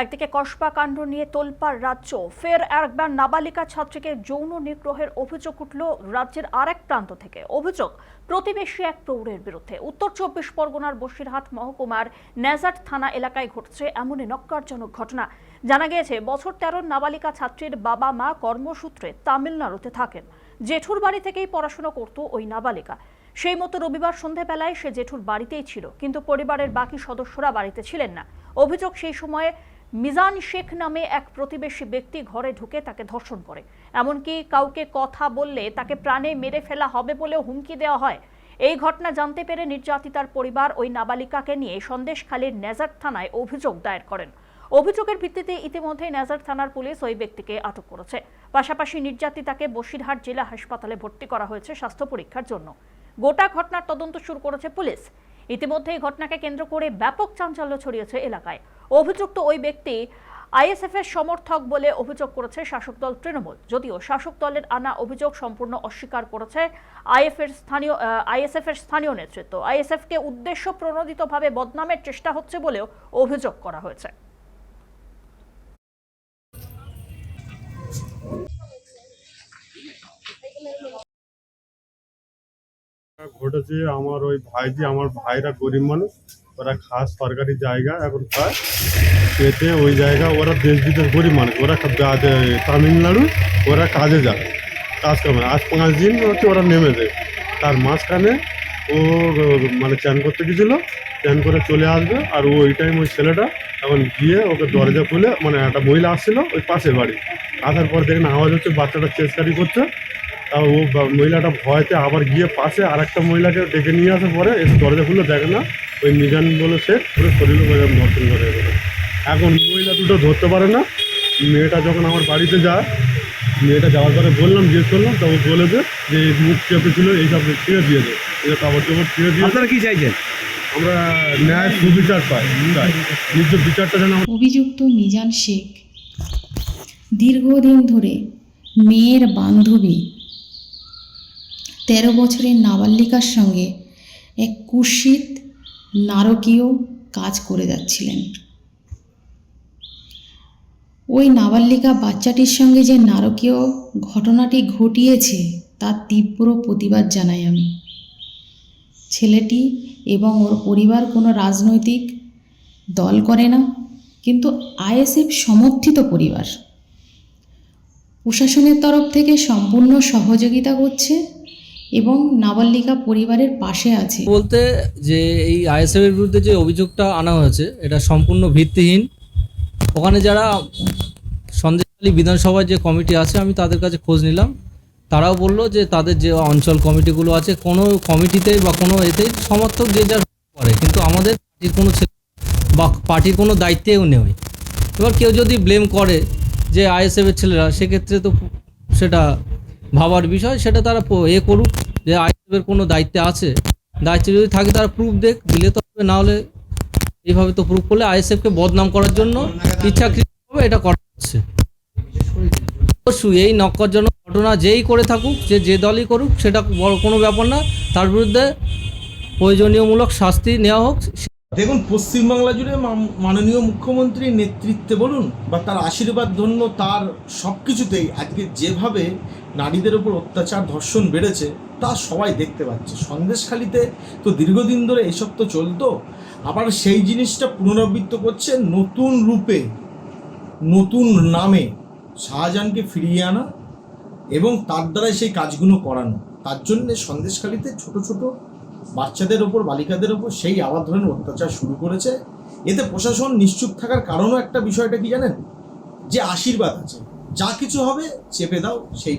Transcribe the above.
একদিকে কসবা কাণ্ড নিয়ে তোলপাড় রাজ্য, ফের একবার নাবালিকা ছাত্রীকে যৌন নিগ্রহের অভিযোগ উঠল রাজ্যের আরেক প্রান্ত থেকে। অভিযোগ, প্রতিবেশী এক প্রৌঢ়ের বিরুদ্ধে। উত্তর চব্বিশ পরগনার বসিরহাট মহকুমার নেজাট থানা এলাকায় ঘটছে এমনই নক্কারজনক ঘটনা। জানা গিয়েছে, বছর তেরোর নাবালিকা ছাত্রীর বাবা মা কর্মসূত্রে তামিলনাড়ুতে থাকেন। জেঠুর বাড়ি থেকেই পড়াশোনা করত ওই নাবালিকা। সেই মতো রবিবার সন্ধেবেলায় সে জেঠুর বাড়িতেই ছিল, কিন্তু পরিবারের বাকি সদস্যরা বাড়িতে ছিলেন না। অভিযোগ সেই সময়ে মিজান শেখ নামে এক প্রতিবেশী ব্যক্তি ঘরে ঢুকে তাকে ধর্ষণ করে। এমনকি কাউকে কথা বললে তাকে প্রাণে মেরে ফেলা হবে বলেও হুমকি দেওয়া হয়। এই ঘটনা জানতে পেরে নির্যাতিতার পরিবার ওই নাবালিকাকে নিয়ে সন্দেশখালীর নেজার থানায় অভিযোগ দায়ের করেন। অভিযোগের ভিত্তিতে ইতিমধ্যে নেজার থানার পুলিশ ওই ব্যক্তিকে আটক করেছে। পাশাপাশি নির্যাতিতাকে বসিরহাট জেলা হাসপাতালে ভর্তি করা হয়েছে স্বাস্থ্য পরীক্ষার জন্য। গোটা ঘটনার তদন্ত শুরু করেছে পুলিশ। ইতিমধ্যে এই ঘটনাকে কেন্দ্র করে ব্যাপক চাঞ্চল্য ছড়িয়েছে এলাকায়। অভিযুক্ত ওই ব্যক্তি আইএসএফ এর সমর্থক বলে অভিযোগ করেছে শাসক দল তৃণমূল। যদিও শাসক দলের আনা অভিযোগ সম্পূর্ণ অস্বীকার করেছে আইএফ এর স্থানীয় আইএসএফ এর স্থানীয় নেতৃত্ব। আইএসএফ কে উদ্দেশ্য প্রণোদিতভাবে বদনামের চেষ্টা হচ্ছে বলেও অভিযোগ করা হয়েছে। ঘটেছে, আমার ওই ভাইজি, আমার ভাইরা গরিব মানুষ, ওরা খাস সরকারি জায়গা এখন পায় পেতে ওই জায়গা, ওরা দেশ বিদেশ গরিব মানুষ, ওরা তামিলনাড়ু, ওরা কাজে যায়, কাজ কামে আজ পাঁচ দিন হচ্ছে ওরা নেমে যায়। তার মাঝখানে ও মানে চ্যান করতে গেছিল চ্যান করে চলে আসবে, আর ওই টাইম ওই ছেলেটা এখন গিয়ে ওকে দরজা খুলে মানে একটা মহিলা আসছিল ওই পাশের বাড়ি। আসার পর দেখেন আওয়াজ হচ্ছে, বাচ্চাটা চেষ্টারি করছে তা ও মহিলাটা ভয়তে আবার গিয়ে পাশে আর একটা মহিলাকে ডেকে নিয়ে আসার পরে এসে দরজা খুলে দেখে না ওই মিজান বলে সে পুরো শরীরে নর্তন করে এখন মহিলা দুটো ধরতে পারে না। মেয়েটা যখন আমার বাড়িতে যায় মেয়েটা যাওয়ার পরে বললাম জিজ্ঞেস করলাম তা ও বলে যে যে এই মুখ চেপে ছিল এইসব ছিঁড়ে দিয়ে দে এই কাপড় চোপড় ছিঁড়ে দিয়ে। আপনারা কি চাইছেন? আমরা ন্যায় সুবিচার পাই তাই। নিত্য বিচারটা যেন আমরা অভিযুক্ত মিজান শেখ দীর্ঘদিন ধরে মেয়ের বান্ধবী তেরো বছরের নাবালিকার সঙ্গে এক কুশিত নারকীয় কাজ করে যাচ্ছিলেন। ওই নাবালিকা বাচ্চাটির সঙ্গে যে নারকীয় ঘটনাটি ঘটিয়েছে তার তীব্র প্রতিবাদ জানাই আমি। ছেলেটি এবং ওর পরিবার কোনো রাজনৈতিক দল করে না, কিন্তু আইএসএফ সমর্থিত পরিবার। প্রশাসনের তরফ থেকে সম্পূর্ণ সহযোগিতা করছে এবং নাবালিকা পরিবারের পাশে আছে। বলতে যে এই আইএসএফ এর বিরুদ্ধে যে অভিযোগটা আনা হয়েছে, এটা সম্পূর্ণ ভিত্তিহীন। ওখানে যারা সন্দেশখালী বিধানসভার যে কমিটি আছে, আমি তাদের কাছে খোঁজ নিলাম। তারাও বলল যে তাদের যে অঞ্চল কমিটিগুলো আছে, কোনো কমিটিতেই বা কোনো এতেই সমর্থক যে যার করে কিন্তু আমাদের পার্টির কোনো ছেলে বা পার্টির কোনো দায়িত্বেও নেই। এবার কেউ যদি ব্লেম করে যে আইএসএফ এর ছেলেরা, সেক্ষেত্রে তো সেটা ভাবার বিষয়, সেটা তারা এ করুক। যে আইএসএফ কোনো দায়িত্বে আছে, দায়িত্বে যদি থাকে তারা প্রুফ দেখ, দিলে তো হবে, না হলে এইভাবে তো প্রুফ করলে আইএসএফকে বদনাম করার জন্য ইচ্ছাকৃতভাবে এটা করা হচ্ছে। অবশ্যই এই নক্করজনক ঘটনা যেই করে থাকুক, যে যে দলই করুক, সেটা বড় কোনো ব্যাপার না। তার বিরুদ্ধে প্রয়োজনীয়মূলক শাস্তি নেওয়া হোক। দেখুন, পশ্চিমবাংলা জুড়ে মাননীয় মুখ্যমন্ত্রীর নেতৃত্বে বলুন, বা তার আশীর্বাদ ধন্য, তার সব কিছুতেই আজকে যেভাবে নারীদের ওপর অত্যাচার, ধর্ষণ বেড়েছে, তা সবাই দেখতে পাচ্ছে। সন্দেশখালিতে তো দীর্ঘদিন ধরে এসব তো চলতো, আবার সেই জিনিসটা পুনরাবৃত্ত করছে নতুন রূপে, নতুন নামে শাহজাহানকে ফিরিয়ে আনা এবং তার দ্বারাই সেই কাজগুলো করানো। তার জন্য সন্দেশখালিতে ছোট ছোট বাচ্চাদের ওপর, বালিকাদের ওপর সেই আবার ধরনের অত্যাচার শুরু করেছে। এতে প্রশাসন নিশ্চুপ থাকার কারণও একটা বিষয়টা কি জানেন? যে আশীর্বাদ আছে। যা কিছু হবে, চেপে দাও, সেই